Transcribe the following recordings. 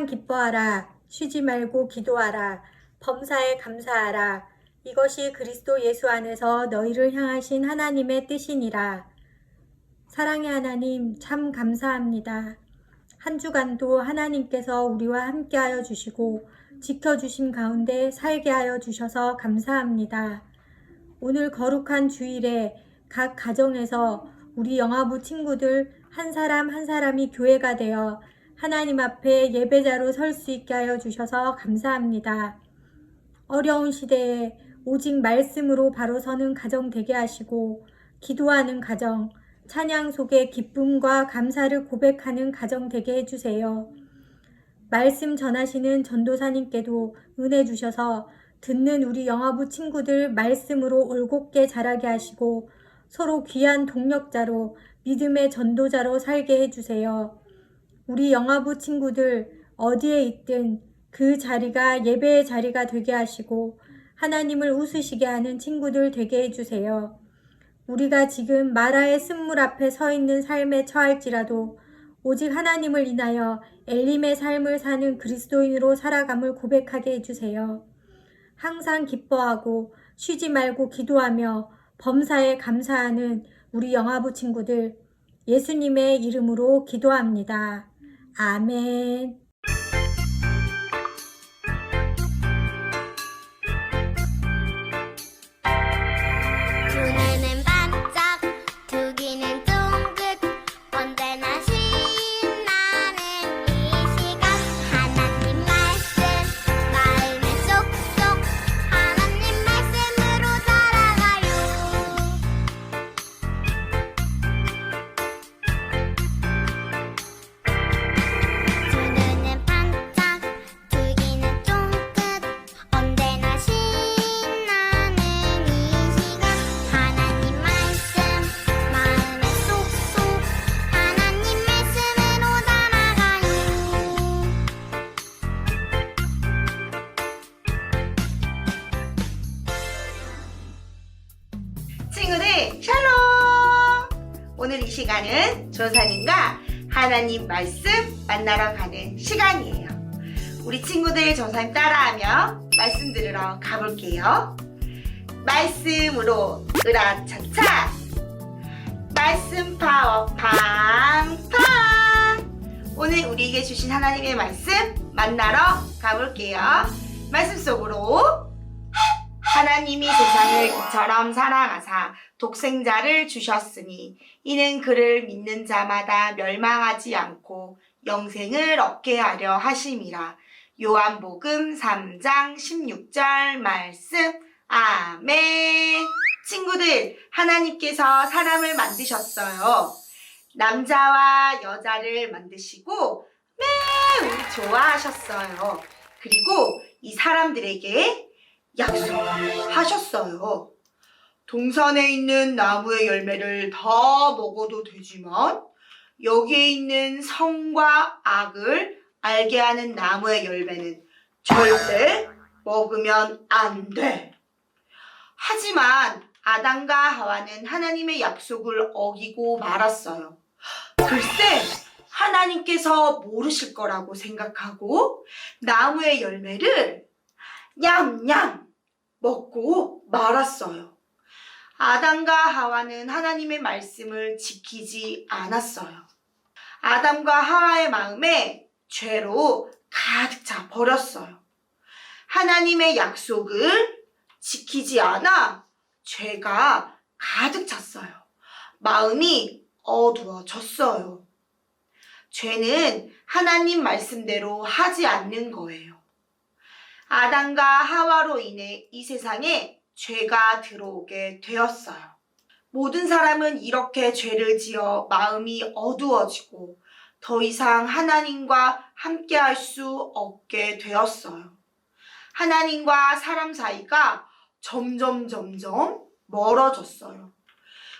항상 기뻐하라. 쉬지 말고 기도하라. 범사에 감사하라. 이것이 그리스도 예수 안에서 너희를 향하신 하나님의 뜻이니라. 사랑의 하나님, 참 감사합니다. 한 주간도 하나님께서 우리와 함께하여 주시고 지켜주신 가운데 살게 하여 주셔서 감사합니다. 오늘 거룩한 주일에 각 가정에서 우리 영화부 친구들 한 사람 한 사람이 교회가 되어 하나님 앞에 예배자로 설 수 있게 하여 주셔서 감사합니다. 어려운 시대에 오직 말씀으로 바로 서는 가정 되게 하시고 기도하는 가정, 찬양 속에 기쁨과 감사를 고백하는 가정 되게 해주세요. 말씀 전하시는 전도사님께도 은혜 주셔서 듣는 우리 영화부 친구들 말씀으로 올곧게 자라게 하시고 서로 귀한 동력자로 믿음의 전도자로 살게 해주세요. 우리 영화부 친구들 어디에 있든 그 자리가 예배의 자리가 되게 하시고 하나님을 웃으시게 하는 친구들 되게 해주세요. 우리가 지금 마라의 쓴물 앞에 서 있는 삶에 처할지라도 오직 하나님을 인하여 엘림의 삶을 사는 그리스도인으로 살아감을 고백하게 해주세요. 항상 기뻐하고 쉬지 말고 기도하며 범사에 감사하는 우리 영화부 친구들 예수님의 이름으로 기도합니다. 아멘. 전사님과 하나님 말씀 만나러 가는 시간이에요. 우리 친구들 전사님 따라하며 말씀 들으러 가볼게요. 말씀으로 으라차차 말씀 파워 팡팡 오늘 우리에게 주신 하나님의 말씀 만나러 가볼게요. 말씀 속으로 하나님이 세상을 이처럼 사랑하사 독생자를 주셨으니 이는 그를 믿는 자마다 멸망하지 않고 영생을 얻게 하려 하심이라. 요한복음 3장 16절 말씀. 아멘. 친구들, 하나님께서 사람을 만드셨어요. 남자와 여자를 만드시고 매우 좋아하셨어요. 그리고 이 사람들에게 약속을 하셨어요. 동산에 있는 나무의 열매를 다 먹어도 되지만 여기에 있는 성과 악을 알게 하는 나무의 열매는 절대 먹으면 안 돼. 하지만 아담과 하와는 하나님의 약속을 어기고 말았어요. 글쎄, 하나님께서 모르실 거라고 생각하고 나무의 열매를 냠냠 먹고 말았어요. 아담과 하와는 하나님의 말씀을 지키지 않았어요. 아담과 하와의 마음에 죄로 가득 차 버렸어요. 하나님의 약속을 지키지 않아 죄가 가득 찼어요. 마음이 어두워졌어요. 죄는 하나님 말씀대로 하지 않는 거예요. 아담과 하와로 인해 이 세상에 죄가 들어오게 되었어요. 모든 사람은 이렇게 죄를 지어 마음이 어두워지고 더 이상 하나님과 함께 할 수 없게 되었어요. 하나님과 사람 사이가 점점 점점 멀어졌어요.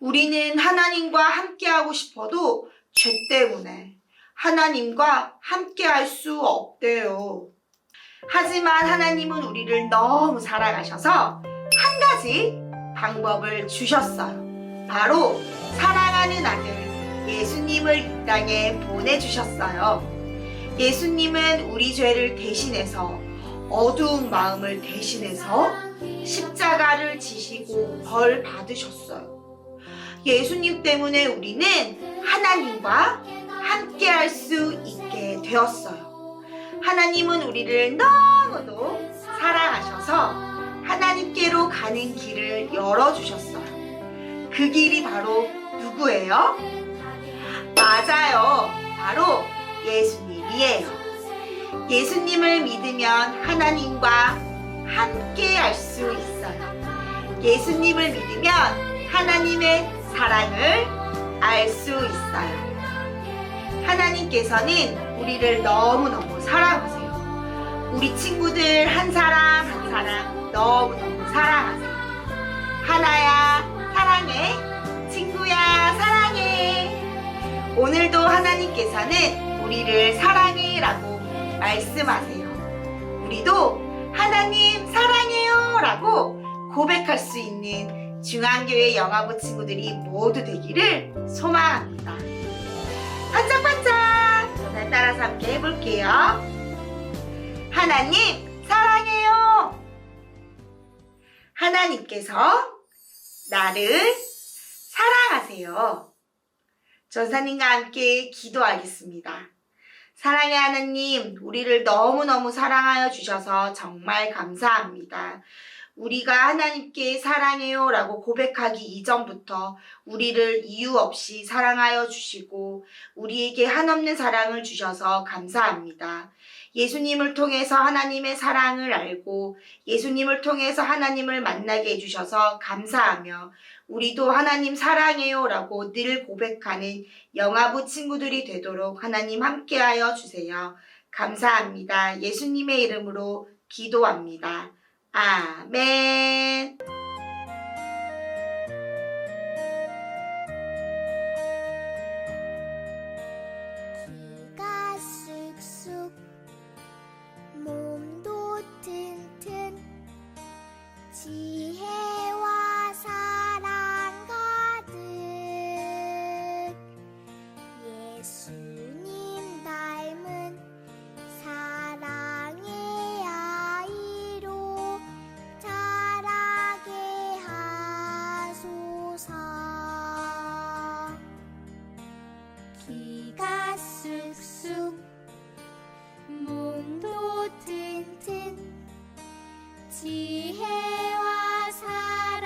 우리는 하나님과 함께 하고 싶어도 죄 때문에 하나님과 함께 할 수 없대요. 하지만 하나님은 우리를 너무 사랑하셔서 한 가지 방법을 주셨어요. 바로 사랑하는 아들 예수님을 이 땅에 보내주셨어요. 예수님은 우리 죄를 대신해서 어두운 마음을 대신해서 십자가를 지시고 벌 받으셨어요. 예수님 때문에 우리는 하나님과 함께 할 수 있게 되었어요. 하나님은 우리를 너무도 사랑하셔서 하나님께로 가는 길을 열어주셨어요. 그 길이 바로 누구예요? 맞아요. 바로 예수님이에요. 예수님을 믿으면 하나님과 함께 할 수 있어요. 예수님을 믿으면 하나님의 사랑을 알 수 있어요. 하나님께서는 우리를 너무너무 사랑하세요. 우리 친구들 한 사람 한 사람 너무너무 사랑하세요. 하나야, 사랑해. 친구야, 사랑해. 오늘도 하나님께서는 우리를 사랑해 라고 말씀하세요. 우리도 하나님 사랑해요 라고 고백할 수 있는 중앙교회 영화부 친구들이 모두 되기를 소망합니다. 반짝반짝! 따라서 함께 해볼게요. 하나님 하나님께서 나를 사랑하세요. 전사님과 함께 기도하겠습니다. 사랑의 하나님, 우리를 너무너무 사랑하여 주셔서 정말 감사합니다. 우리가 하나님께 사랑해요 라고 고백하기 이전부터 우리를 이유 없이 사랑하여 주시고 우리에게 한없는 사랑을 주셔서 감사합니다. 예수님을 통해서 하나님의 사랑을 알고 예수님을 통해서 하나님을 만나게 해주셔서 감사하며 우리도 하나님 사랑해요 라고 늘 고백하는 영아부 친구들이 되도록 하나님 함께하여 주세요. 감사합니다. 예수님의 이름으로 기도합니다. 아멘. 기가 쑥쑥. 몸도 튼튼. 지혜와 사랑.